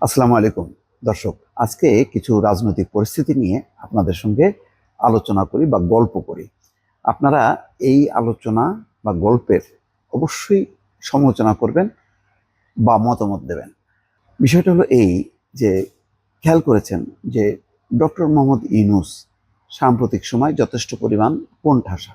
আসসালামু আলাইকুম। দর্শক, আজকে কিছু রাজনৈতিক পরিস্থিতি নিয়ে আপনাদের সঙ্গে আলোচনা করি বা গল্প করি। আপনারা এই আলোচনা বা গল্পের অবশ্যই সমালোচনা করবেন বা মতামত দেবেন। বিষয়টা হলো এই যে, খেয়াল করেছেন যে, ডক্টর মোহাম্মদ ইউনুস সাম্প্রতিক সময় যথেষ্ট পরিমাণ কোণঠাসা,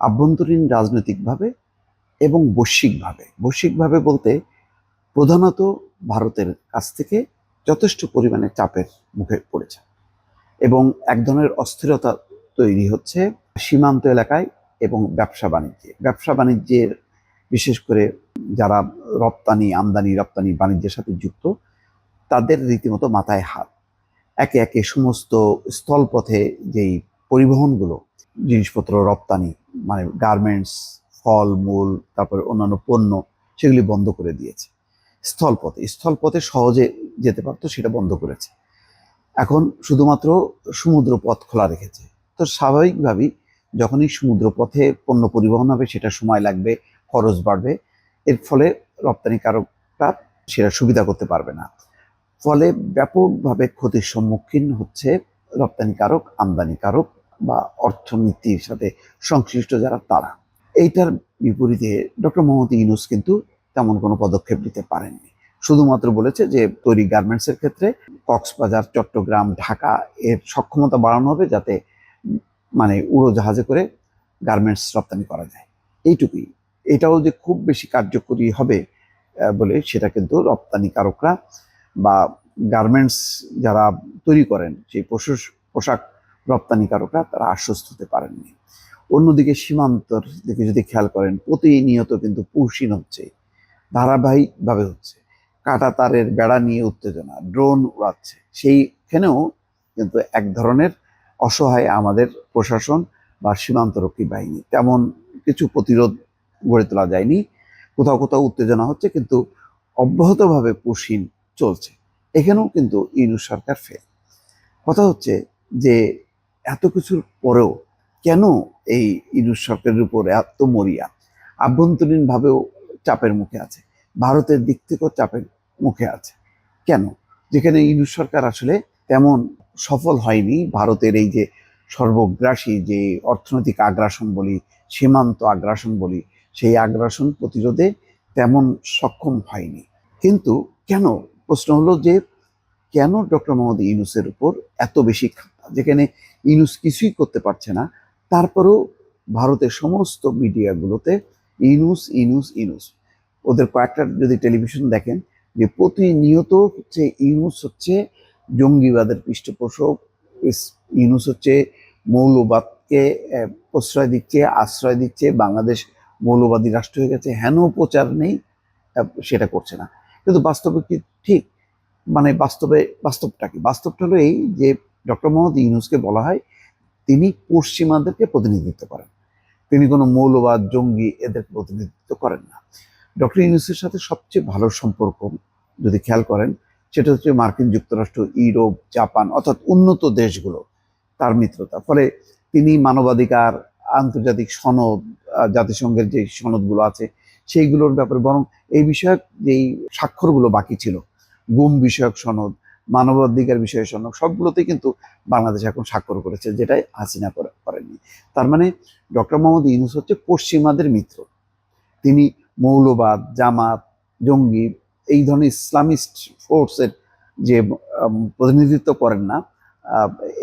আভ্যন্তরীণ রাজনৈতিকভাবে এবং বৈশ্বিকভাবে। বৈশ্বিকভাবে বলতে প্রধানত ভারতের কাছ থেকে যথেষ্ট পরিমাণে চাপের মুখে পড়েছে এবং এক ধরনের অস্থিরতা তৈরি হচ্ছে সীমান্ত এলাকায় এবং ব্যবসা বাণিজ্যে। ব্যবসা বাণিজ্যের বিশেষ করে যারা রপ্তানি, আমদানি, রপ্তানি বাণিজ্যের সাথে যুক্ত, তাদের রীতিমতো মাথায় হাত। একে একে সমস্ত স্থলপথে যেই পরিবহনগুলো, জিনিসপত্র, রপ্তানি মানে গার্মেন্টস ফল, মূল, তারপরে অন্যান্য পণ্য, সেগুলি বন্ধ করে দিয়েছে। স্থলপথে স্থলপথে সহজে যেতে পারতো, সেটা বন্ধ করেছে। এখন শুধুমাত্র সমুদ্র পথ খোলা রেখেছে। তো স্বাভাবিকভাবেই যখনই সমুদ্র পথে পণ্য পরিবহন হবে, সেটা সময় লাগবে, খরচ বাড়বে। এর ফলে রপ্তানিকারকরা সেটা সুবিধা করতে পারবে না। ফলে ব্যাপকভাবে ক্ষতির সম্মুখীন হচ্ছে রপ্তানিকারক, আমদানিকারক বা অর্থনীতির সাথে সংশ্লিষ্ট যারা, তারা। এইটার বিপরীতে ডক্টর মোহাম্মদ ইউনুস কিন্তু তেমন কোনো পদক্ষেপ নিতে পারেননি। শুধুমাত্র বলেছে যে, তৈরি গার্মেন্টসের ক্ষেত্রে কক্সবাজার, চট্টগ্রাম, ঢাকা এর সক্ষমতা বাড়ানো হবে যাতে মানে উড়োজাহাজে করে গার্মেন্টস রপ্তানি করা যায়। এইটুকুই। এটাও যে খুব বেশি কার্যকরী হবে বলে সেটা কিন্তু রপ্তানিকারকরা বা গার্মেন্টস যারা তৈরি করেন, সেই পোশাক পোশাক রপ্তানিকারকরা তারা আশ্বস্ত হতে পারেননি। অন্যদিকে সীমান্তর দিকে যদি খেয়াল করেন, প্রতিনিয়ত কিন্তু পুষিন হচ্ছে। ধারাবাহিকভাবে হচ্ছে। কাটা তারের বেড়া নিয়ে উত্তেজনা, ড্রোন উড়াচ্ছে সেইখানেও কিন্তু এক ধরনের অসহায় আমাদের প্রশাসন বা সীমান্তরক্ষী বাহিনী তেমন কিছু প্রতিরোধ গড়ে তোলা যায়নি। কোথাও কোথাও উত্তেজনা হচ্ছে, কিন্তু অব্যাহতভাবে পুশিন চলছে। এখানেও কিন্তু ইউনুস সরকার ফেল কথা হচ্ছে যে এত কিছুর পরেও কেন এই ইউনুস সরকারের উপর এত মরিয়া? আভ্যন্তরীণভাবেও চাপের মুখে আছে। ভারতের দিক থেকেও চাপের মুখে আছে। কেন? যেখানে ইউনুস সরকার আসলে তেমন সফল হয়নি, ভারতের এই যে সর্বগ্রাসী যে অর্থনৈতিক আগ্রাসন বলি, সীমান্ত আগ্রাসন বলি, সেই আগ্রাসন প্রতিরোধে তেমন সক্ষম হয়নি। কিন্তু কেন? প্রশ্ন হলো যে কেন ডক্টর মোহাম্মদ ইউনুসের উপর এত বেশি যেখানে ইউনুস কিছুই করতে পারছে না, তারপরেও ভারতের সমস্ত মিডিয়াগুলোতে ইনুস ইনুস ইনুস। ওদের কয়েকটা যদি টেলিভিশন দেখেন, যে প্রতিনিয়ত হচ্ছে ইউনুস হচ্ছে জঙ্গিবাদের পৃষ্ঠপোষক ইউনুস হচ্ছে মৌলবাদকে প্রশ্রয় দিচ্ছে, আশ্রয় দিচ্ছে, বাংলাদেশ মৌলবাদী রাষ্ট্র হয়ে গেছে, হেন প্রচার নেই সেটা করছে না। কিন্তু বাস্তবে কি ঠিক? মানে বাস্তবে, বাস্তবটা কি? বাস্তবটা হলো এই যে ডক্টর মোহাম্মদ ইউনুসকে বলা হয়, তিনি পশ্চিমাদেরকে প্রতিনিধিত্ব করেন। তিনি কোনো মৌলবাদ, জঙ্গি এদের প্রতিনিধিত্ব করেন না। ডক্টর ইউনুসের সাথে সবচেয়ে ভালো সম্পর্ক যদি খেয়াল করেন, সেটা হচ্ছে মার্কিন যুক্তরাষ্ট্র, ইউরোপ, জাপান অর্থাৎ উন্নত দেশগুলো, তার মিত্রতা। ফলে তিনি মানবাধিকার, আন্তর্জাতিক সনদ জাতিসংঘের যে সনদগুলো আছে, সেইগুলোর ব্যাপারে বরং এই বিষয়ক যেই স্বাক্ষরগুলো বাকি ছিল, গুম বিষয়ক সনদ, মানবাধিকার বিষয়ক সনদ, সবগুলোতেই কিন্তু বাংলাদেশ এখন স্বাক্ষর করেছে, যেটাই হাসিনা করে- করেননি। তার মানে ডক্টর মোহাম্মদ ইউনুস হচ্ছে পশ্চিমাদের মিত্র। তিনি মৌলবাদ, জামাত, জঙ্গি, এই ধরনের ইসলামিস্ট ফোর্সের যে প্রতিনিধিত্ব করেন না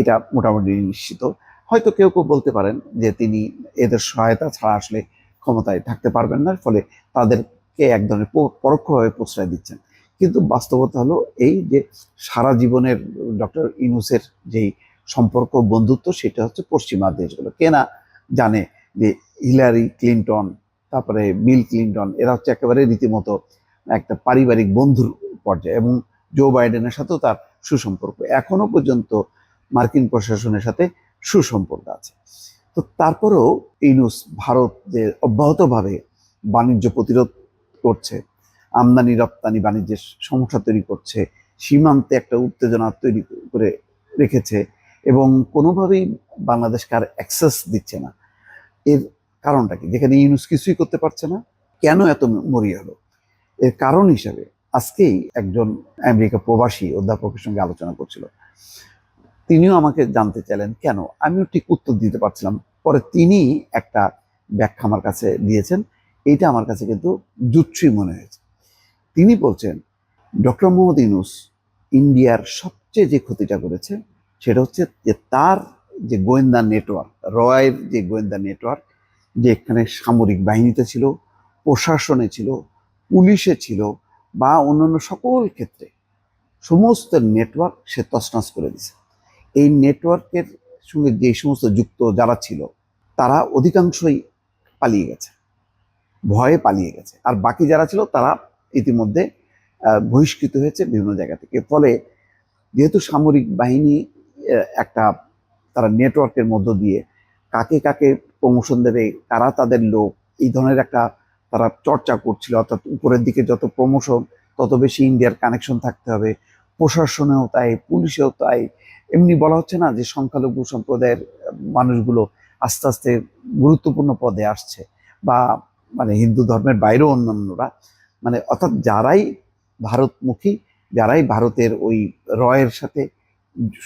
এটা মোটামুটি নিশ্চিত। হয়তো কেউ কেউ বলতে পারেন যে তিনি এদের সহায়তা ছাড়া আসলে ক্ষমতায় থাকতে পারবেন না, ফলে তাদেরকে এক ধরনের পরোক্ষভাবে প্রশ্রয় দিচ্ছেন। কিন্তু বাস্তবতা হলো এই যে সারা জীবনের ডক্টর ইনুসের যেই সম্পর্ক বন্ধুত্ব সেটা হচ্ছে পশ্চিমা দেশগুলো। কেনা জানে যে হিলারি ক্লিন্টন, তারপরে বিল ক্লিন্টন, এরা হচ্ছে একেবারে রীতিমতো একটা পারিবারিক বন্ধুর পর্যায়ে এবং জো বাইডেনের সাথেও তার সুসম্পর্ক। এখনও পর্যন্ত মার্কিন প্রশাসনের সাথে সুসম্পর্ক আছে। তো তারপরেও ইউনুস ভারত যে অব্যাহতভাবে বাণিজ্য প্রতিরোধ করছে, আমদানি, রপ্তানি, বাণিজ্যের সমস্যা তৈরি করছে, সীমান্তে একটা উত্তেজনা তৈরি করে রেখেছে এবং কোনোভাবেই বাংলাদেশকে আর অ্যাক্সেস দিচ্ছে না। এর কারণটা কি? যেখানে ইউনুস কিছুই করতে পারছে না, কেন এত মরিয়া হলো? এর কারণ হিসাবে আজকেই একজন আমেরিকা প্রবাসী অধ্যাপকের সঙ্গে আলোচনা করছিল। তিনিও আমাকে জানতে চাইলেন, কেন? আমিও ঠিক উত্তর দিতে পারছিলাম। পরে তিনি একটা ব্যাখ্যা আমার কাছে দিয়েছেন, এইটা আমার কাছে কিন্তু জুৎসই মনে হয়েছে। তিনি বলছেন, ডক্টর মোহাম্মদ ইউনুস ইন্ডিয়ার সবচেয়ে যে ক্ষতিটা করেছে সেটা হচ্ছে যে তার যে গোয়েন্দা নেটওয়ার্ক, রয়ের যে গোয়েন্দা নেটওয়ার্ক, যে এখানে সামরিক বাহিনীতে ছিল, প্রশাসনে ছিল, পুলিশে ছিল বা অন্যান্য সকল ক্ষেত্রে সমস্ত নেটওয়ার্ক সে তছনছ করে দিছে এই নেটওয়ার্কের সঙ্গে যে সমস্ত যুক্ত যারা ছিল, তারা অধিকাংশই পালিয়ে গেছে, ভয়ে পালিয়ে গেছে। আর বাকি যারা ছিল, তারা ইতিমধ্যে বহিষ্কৃত হয়েছে বিভিন্ন জায়গা থেকে। ফলে যেহেতু সামরিক বাহিনী একটা তারা নেটওয়ার্কের মধ্য দিয়ে কাকে কাকে প্রমোশন দেবে, কারা তাদের লোক, এই ধরনের একটা তারা চর্চা করছিল। অর্থাৎ উপরের দিকে যত প্রমোশন তত বেশি ইন্ডিয়ার কানেকশন থাকতে হবে। প্রশাসনেও তাই, পুলিশেও তাই। এমনি বলা হচ্ছে না যে সংখ্যালঘু সম্প্রদায়ের মানুষগুলো আস্তে আস্তে গুরুত্বপূর্ণ পদে আসছে বা মানে হিন্দু ধর্মের বাইরেও অন্যান্যরা। মানে অর্থাৎ যারাই ভারতমুখী, যারাই ভারতের ওই রয়ের সাথে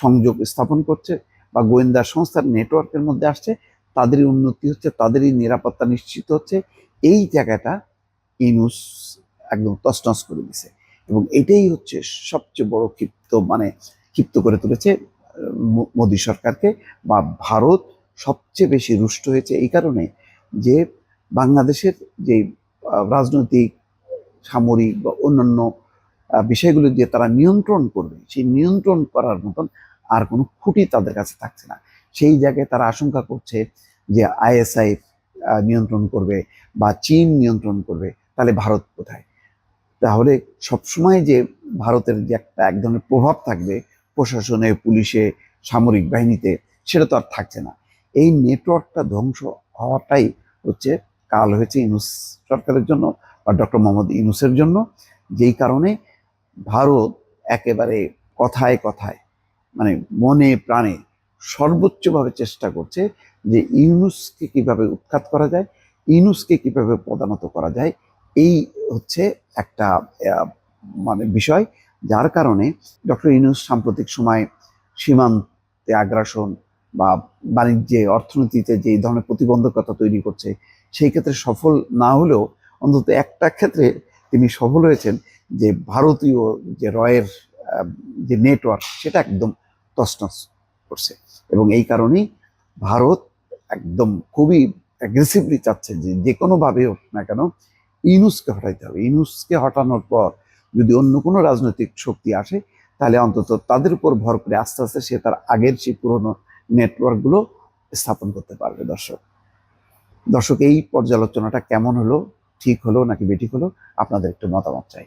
সংযোগ স্থাপন করছে বা গোয়েন্দা সংস্থার নেটওয়ার্কের মধ্যে আসছে, তাদেরই উন্নতি হচ্ছে, তাদেরই নিরাপত্তা নিশ্চিত হচ্ছে। এই জায়গাটা ইনুস একদম তছনছ করে দিছে এবং এটাই হচ্ছে সবচেয়ে বড় ক্ষিপ্ত মানে ক্ষিপ্ত করে তুলেছে মোদী সরকারকে বা ভারত সবচেয়ে বেশি রুষ্ট হয়েছে এই কারণে যে বাংলাদেশের যে রাজনৈতিক, সামরিক বা অন্যান্য বিষয়গুলো দিয়ে তারা নিয়ন্ত্রণ করবে। সেই নিয়ন্ত্রণ করার মতন আর কোনো খুঁটি তাদের কাছে থাকছে না। সেই জায়গায় তারা আশঙ্কা করছে যে আইএসআই নিয়ন্ত্রণ করবে বা চীন নিয়ন্ত্রণ করবে, তাহলে ভারত কোথায়? তাহলে সবসময় যে ভারতের যে একটা এক ধরনের প্রভাব থাকবে প্রশাসনে, পুলিশে, সামরিক বাহিনীতে, সেটা তো আর থাকছে না। এই নেটওয়ার্কটা ধ্বংস হওয়াটাই হচ্ছে, কাল হয়েছে ইনুস সরকারের জন্য বা ডক্টর মোহাম্মদ ইনুসের জন্য, যেই কারণে ভারত একেবারে কথায় কথায় মানে মনে প্রাণে সর্বোচ্চভাবে চেষ্টা করছে যে ইউনুসকে কীভাবে উৎখাত করা যায়, ইউনুসকে কীভাবে পদানত করা যায়, এই হচ্ছে একটা মানে বিষয় যার কারণে ডক্টর ইউনুস সাম্প্রতিক সময় সীমান্তে আগ্রাসন বা বাণিজ্যে, অর্থনীতিতে যে ধরনের প্রতিবন্ধকতা তৈরি করছে, সেই ক্ষেত্রে সফল না হলেও অন্তত একটা ক্ষেত্রে তিনি সফল হয়েছেন। যে ভারতীয় যে রয়ের যে নেটওয়ার্ক, সেটা একদম তছনছ করছে। এবং এই কারণেই ভারত একদম খুবই অ্যাগ্রেসিভলি চাচ্ছে যে যে কোনোভাবে হোক না কেন ইনুসকে হটাইতে হবে। ইনুসকে হটানোর পর যদি অন্য কোনো রাজনৈতিক শক্তি আসে, তাহলে অন্তত তাদের উপর ভর করে আস্তে আস্তে সে তার আগের সেই পুরনো নেটওয়ার্কগুলো স্থাপন করতে পারবে। দর্শক দর্শক, এই পর্যালোচনাটা কেমন হলো? ঠিক হলো নাকি বেঠিক হলো? আপনাদের একটু মতামত চাই।